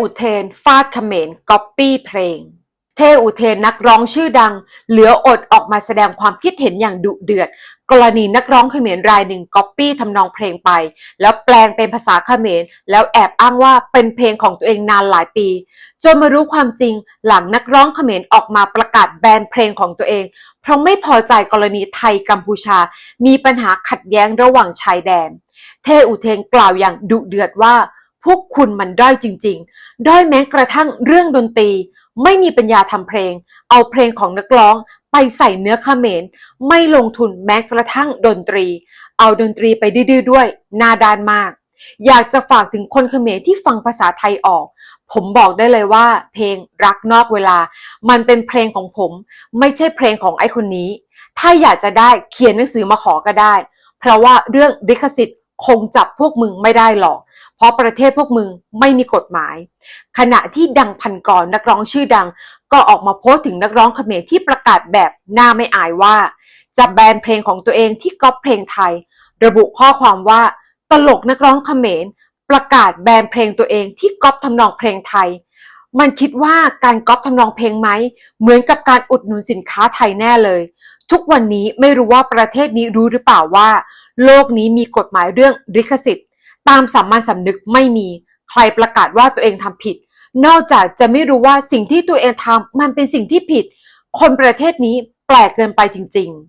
อุเทน ฟาดเขมรก๊อปปี้เพลง เทอุเทนนักร้องชื่อดัง เหลืออดออกมาแสดงความคิดเห็นอย่างดุเดือด กรณีนักร้องเขมรรายหนึ่งก๊อปปี้ทำนองเพลงไป แล้วแปลงเป็นภาษาเขมร แล้วแอบอ้างว่าเป็นเพลงของตัวเองนานหลายปี จนมารู้ความจริงหลังนักร้องเขมรออกมาประกาศแบนเพลงของตัวเอง เพราะไม่พอใจกรณีไทยกัมพูชา มีปัญหาขัดแย้งระหว่างชายแดน เทอุเทนกล่าวอย่างดุเดือดว่า พวกคุณมันด้อยจริง ๆ ด้อยแม้กระทั่งเรื่องดนตรี ไม่มีปัญญาทำเพลง เอาเพลงของนักร้องไปใส่เนื้อเขมร ไม่ลงทุนแม้กระทั่งดนตรี เอาดนตรีไปดื้อๆด้วยนาดานมาก อยากจะฝากถึงคนเขมรที่ฟังภาษาไทยออก ผมบอกได้เลยว่า เพลงรักนอกเวลา มันเป็นเพลงของผม ไม่ใช่เพลงของไอ้คนนี้ ถ้าอยากจะได้เขียนหนังสือมาขอก็ได้ เพราะว่าเรื่องลิขสิทธิ์ คงจับพวกมึงไม่ได้หรอก เพราะประเทศพวกมึงไม่มีกฎหมาย ขณะที่ดังพันกรนักร้องชื่อดัง ก็ออกมาโพสต์ถึงนักร้องเขมรที่ประกาศแบบหน้าไม่อายว่า จะแบนเพลงของตัวเองที่ก๊อปเพลงไทย ระบุข้อความว่า ตลกนักร้องเขมร ประกาศแบนเพลงตัวเองที่ก๊อปทำนองเพลงไทย มันคิดว่าการก๊อปทำนองเพลงไหมเหมือนกับการอุดหนุนสินค้าไทยแน่เลย ทุกวันนี้ไม่รู้ว่าประเทศนี้รู้หรือเปล่าว่า โลกนี้มีกฎหมายเรื่องลิขสิทธิ์ ตามสามัญสำนึกไม่มี ใครประกาศว่าตัวเองทำผิด นอกจากจะไม่รู้ว่าสิ่งที่ตัวเองทำมันเป็นสิ่งที่ผิด คนประเทศนี้แปลกเกินไปจริง ๆ